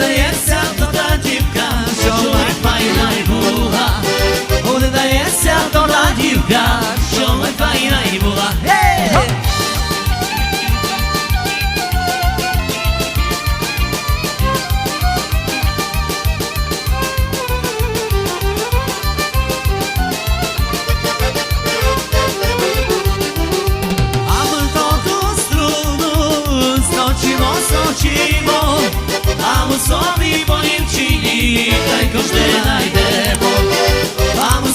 Удається то та дівка, що ледь файна й була. Удається то та дівка, що а болівчині, та й кожне найдемо. А ми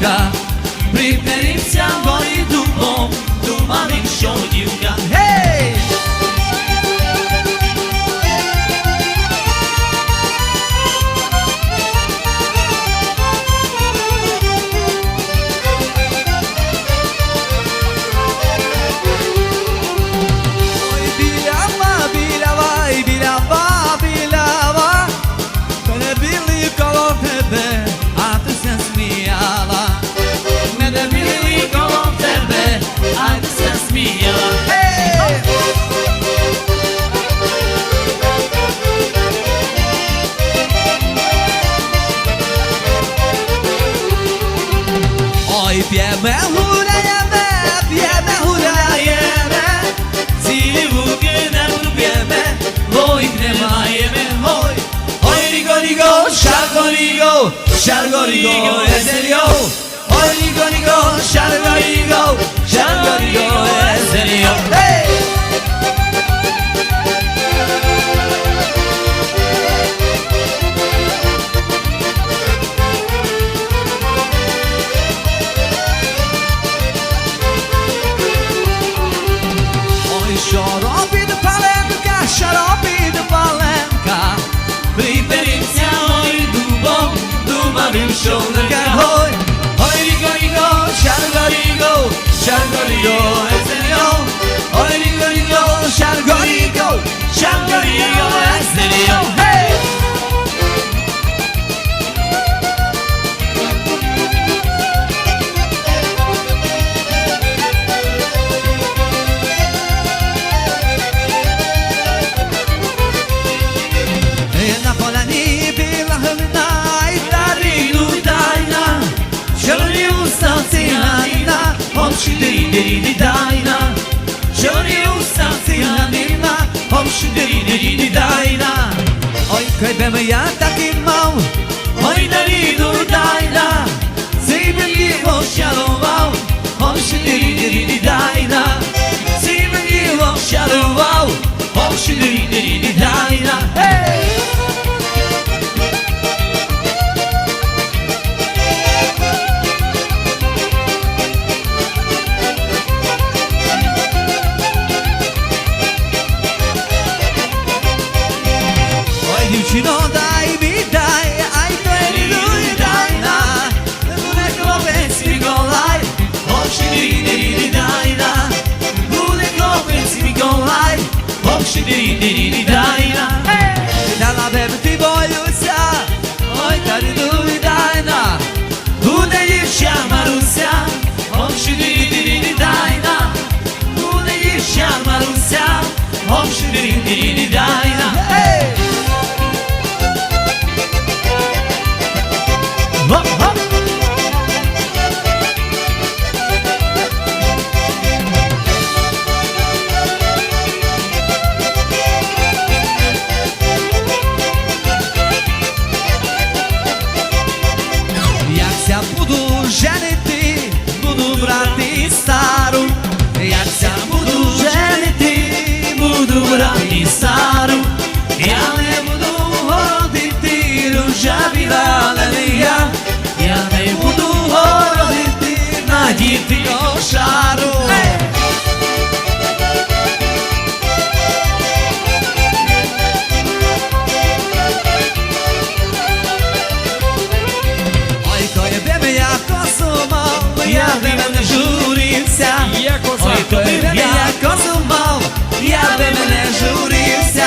дівка, Приперлівся горі дубом, думав що дівка. Yeme hure yeme Yeme hure yeme Zili bugüne vurup yeme Hoy krema yeme hoy Hoy rigo rigo şargo rigo Şargo rigo ezel yo Hoy rigo rigo şargo rigo Şargo rigo ezel yo hey! Gorio, Ezerio Oi, Rico, Rico, Shargorio, Shargorio, Ezerio циганина, омші дирі дирі дайна, Чорні уста циганина, омші дирі дирі дайна. Ой, кайбем я таки мав, ой, дарину дайна, Цей би його щарував, омші дирі дирі дайна, Цей би його щарував, омші дирі дирі дайна. Hey! Дірі-дірі-дайна На лабе ти боюся, ой, та дайна Буде дівча Маруся, овші дірі-дірі-дайна Буде дівча Маруся, овші дірі-дірі-дайна кошару. Ой, коли б я косу мав, я б мене журився. Є коза. Ой, коли б я косу мав, я б мене журився.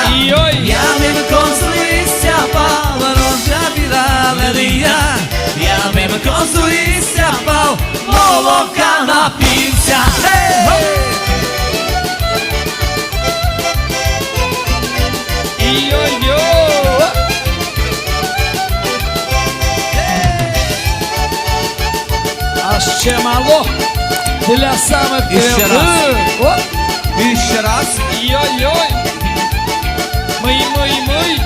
Я б косу листя пав, рожа біла лелія. Я б косу листя пав, молока напівся. Йо-йо! А ще мало для самих І ще раз. О, І ще раз. Йой-йой! Мий, мий, мий!